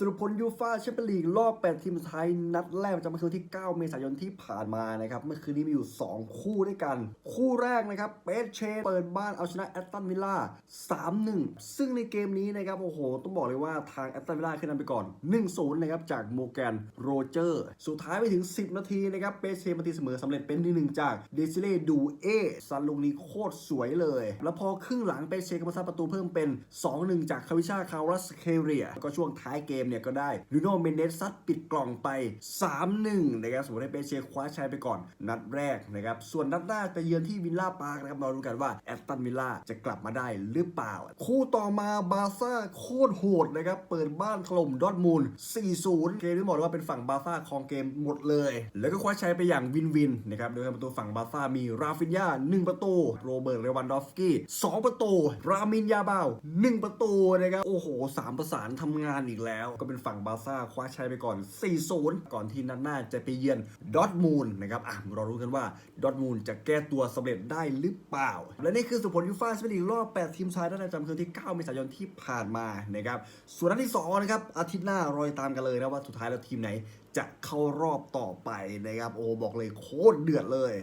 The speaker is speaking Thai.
สรุปผลยูฟาแชมเปี้ยนลีกรอบ 8 ทีมสุดท้ายนัดแรกประจำวันที่ 9 เมษายนที่ผ่านมานะครับ เมื่อคืนนี้มีอยู่ 2 คู่ด้วยกัน คู่แรกนะครับเปเชเปิดบ้านเอาชนะแอตตันวิลล่า 3-1 ซึ่งในเกมนี้นะครับ โอ้โห ต้องบอกเลยว่าทางแอตตันวิลล่าขึ้นนำไปก่อน 1-0 นะครับ จากโมแกนโรเจอร์ สุดท้ายไปถึง 10 นาทีนะครับเปเชมาตีเสมอสำเร็จเป็น1-1จากเดซิเล่ดูเอซันลูกนี้โคตรสวยเลย แล้วพอครึ่งหลังเปเชก็มาสร้างประตูเพิ่มเป็น 2-1 จากคาวิชาคารัสเคเรีย ก็ช่วงท้ายเกมเนี่ยก็ได้ลูโนเมเดสซัดปิดกล่องไป 3-1 นะครับสมมติให้เปเชคว้าชัยไปก่อน นัดแรกนะครับ ส่วนนัดหน้าจะเยือนที่วิลล่าปาร์กนะครับเราดูกันว่าแอตตันวิลล่าจะกลับมาได้หรือเปล่า คู่ต่อมาบาซ่าโคตรโหดนะครับ เปิดบ้านถล่มดอทมูล 4-0 เกมที่บอกว่าเป็นฝั่งบาซ่าครองเกมหมดเลย แล้วก็คว้าชัยไปอย่างวินวินนะครับ โดยประตูฝั่งบาซ่ามีราฟินยา1 ประตู โรเบิร์ต เรวันดอฟสกี้ 2 ประตู รามินยาเบา1 ประตูนะครับ โอ้โห 3 ประสานทำงานอีกแล้วก็เป็นฝั่งบาซ่าคว้าชัยไปก่อน 4-0 ก่อนที่นัดหน้าจะไปเยือนดอทมูลนะครับอะเรารู้กันว่าดอทมูลจะแก้ตัวสำเร็จได้หรือเปล่า และนี่คือสุดผลยูฟ่าแชมเปี้ยนลีกรอบ 8 ทีมชายนัดประจำคืนที่ 9 เมษายนที่ผ่านมานะครับส่วนนัดที่2นะครับอาทิตย์หน้ารอยตามกันเลยนะว่าสุดท้ายแล้วทีมไหนจะเข้ารอบต่อไปนะครับโอ้บอกเลยโคตรเดือดเลย